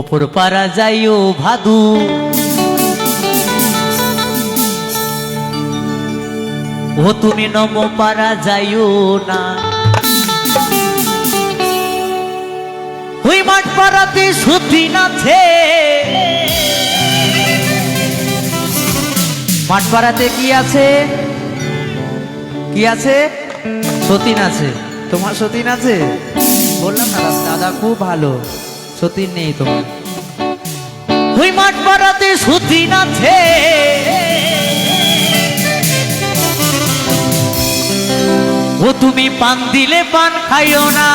ওপর পারা যাইও ভাদু। ও তুমি নম পারা যাইও না। ওই মাঠ পাড়াতে সতী নাছে মাঠ পাড়াতে কি আছে? কি আছে? সতীন আছে তোমার সতীন আছে বললাম না, দাদা খুব ভালো। সতীন নেই তোমার। ওই মাঠ পাড়াতে সতীন আছে ও তুমি পান দিলে পান খাইও না।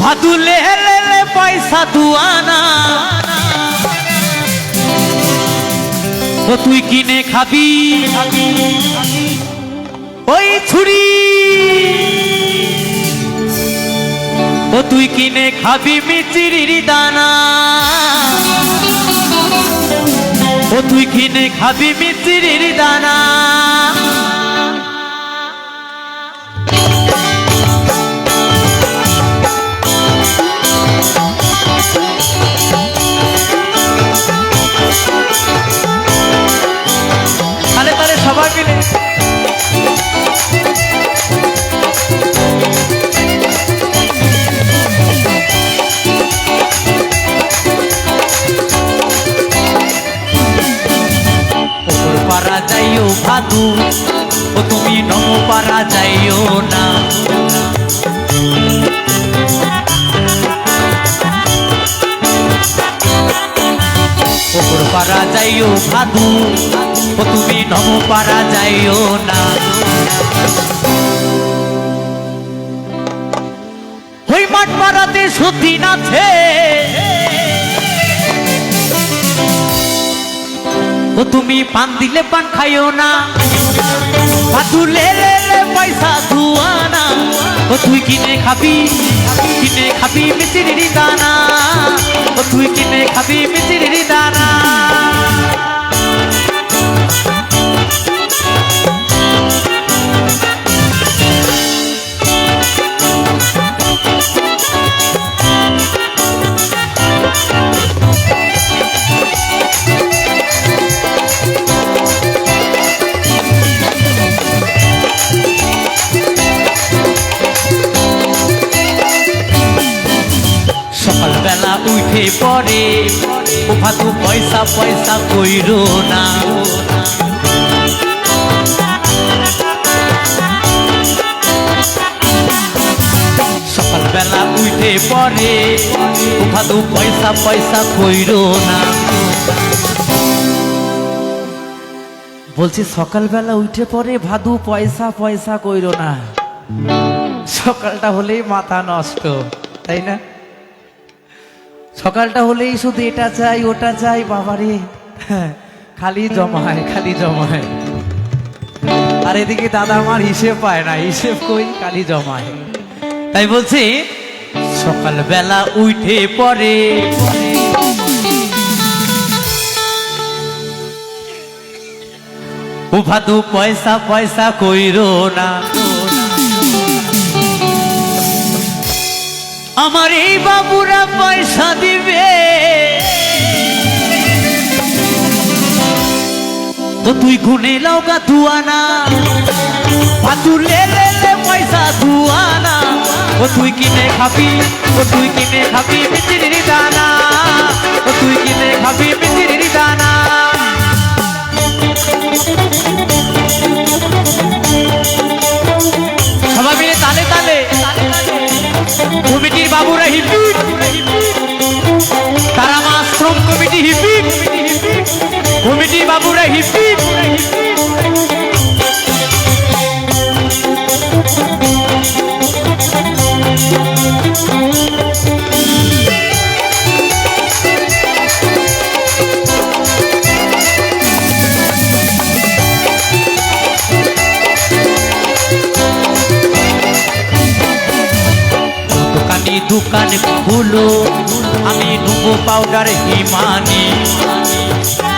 ভাদুলে হেলে পয়সা দুয়ানা ও তুই কিনে খাবি। ওই ছুরি। ও তুই কিনে খাবি মিচিরির দানা। ও তুই কিনে খাবি মিচিরির দানা। সবাই মিলে যাইও ভাদু ও তুমি নম পারা যাইও না। পারা যাইও ভাদু ও তুমি যাইও না। ওই মাঠ পাড়াতে নাছে ও তুমি পান দিলে পান খাইও না। ভাতুলে লে লে পয়সা ধুয়ানা ও তুই কিনে খাবি কিনে খাবি মিচিরির দানা। ও তুই কিনে খাবি মিচিরির দানা। উঠে পড়ে ও ভাতু পয়সা পয়সা কইরো না। সকালবেলা উঠে পড়ে ও ভাতু পয়সা পয়সা কইরো না। বলছি, সকালবেলা উঠে পড়ে, ভাদু পয়সা পয়সা কইরো না। সকালটা হলেই মাথা নষ্ট, তাই না? সকালটা হলেই শুধু এটা চাই ওটা চাই বাবারে। হ্যাঁ, খালি জমায় খালি জমায়। আর এদিকে দাদা আমার হিসেব পায় না হিসেব কই খালি জমায়। তাই বলছি সকালবেলা উঠে পড়ে। ও ভাদু পয়সা পয়সা কইরো না। আমার এই বাবুরা পয়সা দিবে। তো তুই গুনে লওগা দুয়ানা পাতুলে লে লে লে পয়সা দুয়ানা। ও তুই কিনে খাবি, ও তুই কিনে খাবি মিচিরির দানা। ও তুই কিনে খাবি মিচিরির বাবুরা হিপি। দোকান খুলো আমি নুবো পাউডার হিমানি।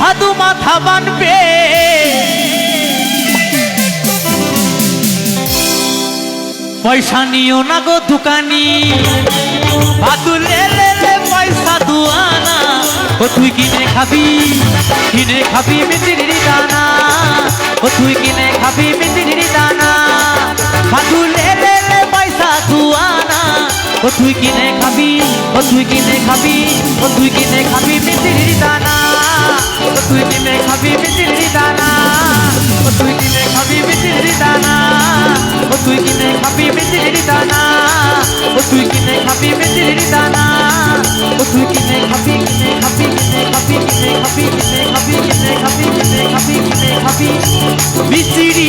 ভাদু মাথা বানবে। পয়সা নিও না গো দোকানি। ভাদু লে লে পয়সা দুয়ানা। ও তুই কিনে খাবি কিনে খাবি মিটির দানা। ও তুই কিনে খাবি মিটির দানা। ভাদু লে লে লে পয়সা দুয়ানা। ও তুই কিনে খাবি, ও তুই কিনে খাবি, ও তুই কিনে খাবি মিটির দানা। ও তুই কিনে খাবি বিচিরি দানা ও তুই কিনে খাবি বিচিরি দানা ও তুই কিনে খাবি বিচিরি দানা ও তুই কিনে খাবি বিচিরি দানা ও তুই কিনে খাবি কিনে খাবি কিনে খাবি কিনে খাবি কিনে খাবি কিনে খাবি কিনে খাবি কিনে খাবি। বিচিরি